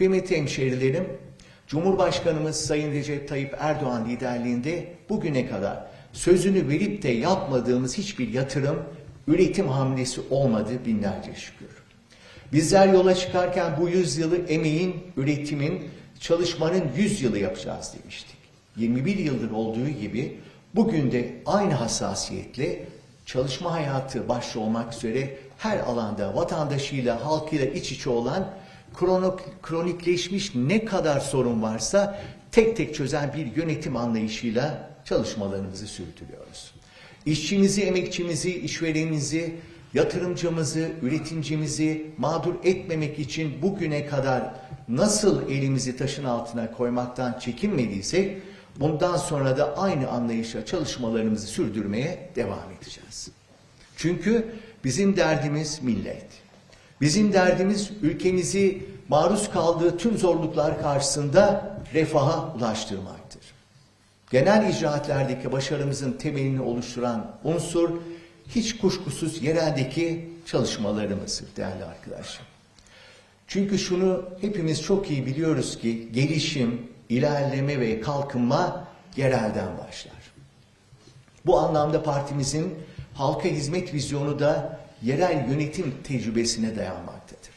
Kıymetli hemşehrilerim, Cumhurbaşkanımız Sayın Recep Tayyip Erdoğan liderliğinde bugüne kadar sözünü verip de yapmadığımız hiçbir yatırım, üretim hamlesi olmadı binlerce şükür. Bizler yola çıkarken bu yüzyılı emeğin, üretimin, çalışmanın yüz yılı yapacağız demiştik. 21 yıldır olduğu gibi bugün de aynı hassasiyetle çalışma hayatı başta olmak üzere her alanda vatandaşıyla, halkıyla iç içe olan kronik, kronikleşmiş ne kadar sorun varsa tek tek çözen bir yönetim anlayışıyla çalışmalarımızı sürdürüyoruz. İşçimizi, emekçimizi, işverenimizi, yatırımcımızı, üretimcimizi mağdur etmemek için bugüne kadar nasıl elimizi taşın altına koymaktan çekinmediysek bundan sonra da aynı anlayışla çalışmalarımızı sürdürmeye devam edeceğiz. Çünkü bizim derdimiz millet. Bizim derdimiz ülkemizi maruz kaldığı tüm zorluklar karşısında refaha ulaştırmaktır. Genel icraatlerdeki başarımızın temelini oluşturan unsur hiç kuşkusuz yereldeki çalışmalarımızdır değerli arkadaşlar. Çünkü şunu hepimiz çok iyi biliyoruz ki gelişim, ilerleme ve kalkınma yerelden başlar. Bu anlamda partimizin halka hizmet vizyonu da yerel yönetim tecrübesine dayanmaktadır.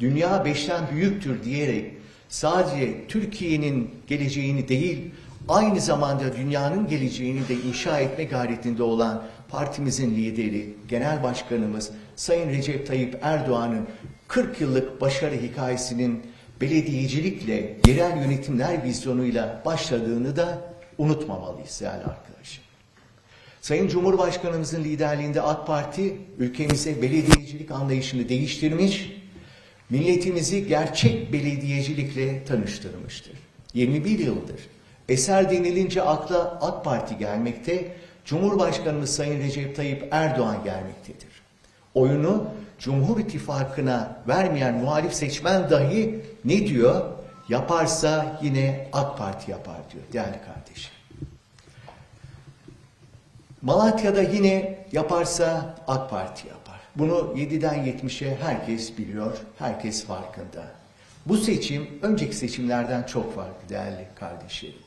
Dünya beşten büyüktür diyerek sadece Türkiye'nin geleceğini değil, aynı zamanda dünyanın geleceğini de inşa etme gayretinde olan partimizin lideri, genel başkanımız Sayın Recep Tayyip Erdoğan'ın 40 yıllık başarı hikayesinin belediyecilikle, yerel yönetimler vizyonuyla başladığını da unutmamalıyız değerli arkadaşlar. Sayın Cumhurbaşkanımızın liderliğinde AK Parti ülkemize belediyecilik anlayışını değiştirmiş, milletimizi gerçek belediyecilikle tanıştırmıştır. 21 yıldır eser denilince akla AK Parti gelmekte, Cumhurbaşkanımız Sayın Recep Tayyip Erdoğan gelmektedir. Oyunu Cumhur İttifakı'na vermeyen muhalif seçmen dahi ne diyor? Yaparsa yine AK Parti yapar diyor değerli kardeşim. Malatya'da yine yaparsa AK Parti yapar. Bunu 7'den 70'e herkes biliyor, herkes farkında. Bu seçim önceki seçimlerden çok farklı değerli kardeşlerim.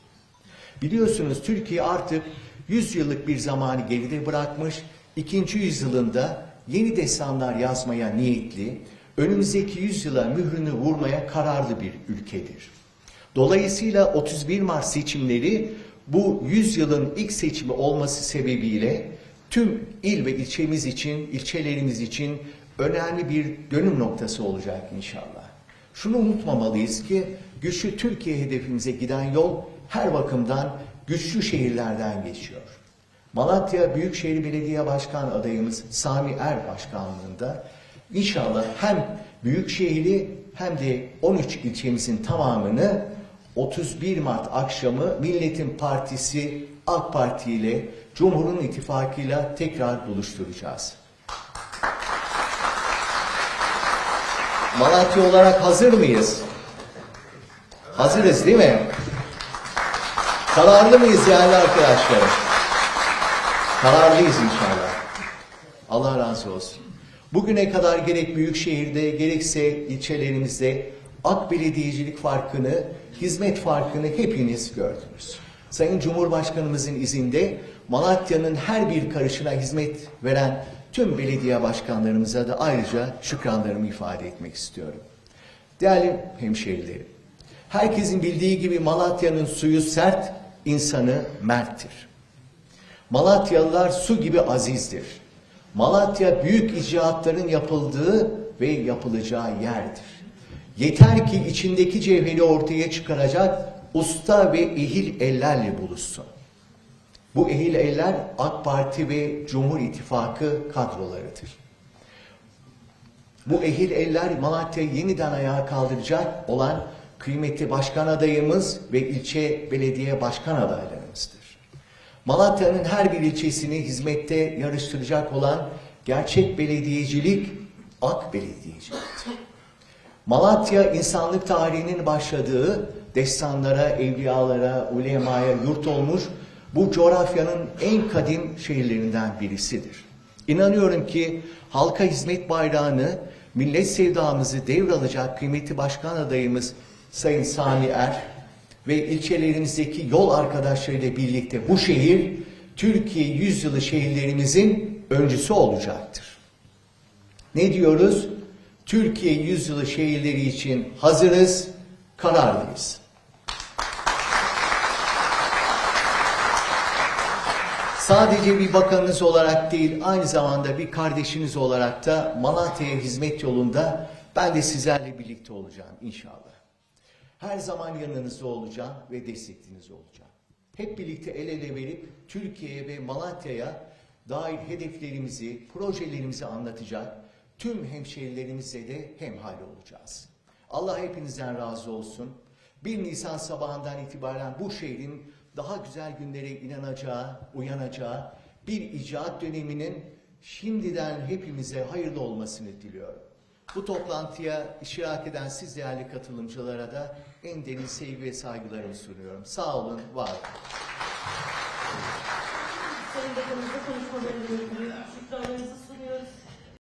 Biliyorsunuz Türkiye artık 100 yıllık bir zamanı geride bırakmış, ikinci yüzyılında yeni destanlar yazmaya niyetli, önümüzdeki yüzyıla mührünü vurmaya kararlı bir ülkedir. Dolayısıyla 31 Mart seçimleri bu yüzyılın ilk seçimi olması sebebiyle tüm il ve ilçemiz için, ilçelerimiz için önemli bir dönüm noktası olacak inşallah. Şunu unutmamalıyız ki güçlü Türkiye hedefimize giden yol her bakımdan güçlü şehirlerden geçiyor. Malatya Büyükşehir Belediye Başkan adayımız Sami Er başkanlığında inşallah hem Büyükşehir'i hem de 13 ilçemizin tamamını 31 Mart akşamı Milletin Partisi AK Parti ile Cumhur'un ittifakıyla tekrar buluşturacağız. Malatya olarak hazır mıyız? Hazırız değil mi? Kararlı mıyız değerli arkadaşlar? Kararlıyız inşallah. Allah razı olsun. Bugüne kadar gerek büyük şehirde gerekse ilçelerimizde AK belediyecilik farkını, hizmet farkını hepiniz gördünüz. Sayın Cumhurbaşkanımızın izinde Malatya'nın her bir karışına hizmet veren tüm belediye başkanlarımıza da ayrıca şükranlarımı ifade etmek istiyorum. Değerli hemşehrilerim, herkesin bildiği gibi Malatya'nın suyu sert, insanı merttir. Malatyalılar su gibi azizdir. Malatya büyük icraatların yapıldığı ve yapılacağı yerdir. Yeter ki içindeki cevheri ortaya çıkaracak usta ve ehil ellerle buluşsun. Bu ehil eller AK Parti ve Cumhur İttifakı kadrolarıdır. Bu ehil eller Malatya'yı yeniden ayağa kaldıracak olan kıymetli başkan adayımız ve ilçe belediye başkan adaylarımızdır. Malatya'nın her bir ilçesini hizmette yarıştıracak olan gerçek belediyecilik AK belediyeciliktir. Malatya insanlık tarihinin başladığı destanlara, evliyalara, ulemaya yurt olmuş bu coğrafyanın en kadim şehirlerinden birisidir. İnanıyorum ki halka hizmet bayrağını millet sevdamızı devralacak kıymetli başkan adayımız Sayın Sami Er ve ilçelerimizdeki yol arkadaşlarıyla birlikte bu şehir Türkiye yüzyılı şehirlerimizin öncüsü olacaktır. Ne diyoruz? Türkiye yüzyılı şehirleri için hazırız, kararlıyız. Sadece bir bakanınız olarak değil, aynı zamanda bir kardeşiniz olarak da Malatya'ya hizmet yolunda ben de sizlerle birlikte olacağım inşallah. Her zaman yanınızda olacağım ve destekiniz olacağım. Hep birlikte el ele verip Türkiye'ye ve Malatya'ya dair hedeflerimizi, projelerimizi anlatacak tüm hemşehrilerimizle de hemhal olacağız. Allah hepinizden razı olsun. 1 Nisan sabahından itibaren bu şehrin daha güzel günlere inanacağı, uyanacağı bir icraat döneminin şimdiden hepimize hayırlı olmasını diliyorum. Bu toplantıya iştirak eden siz değerli katılımcılara da en derin sevgi ve saygılarımı sunuyorum. Sağ olun, var olun. Sayın Bakanımıza şükranlarımızı sunuyoruz.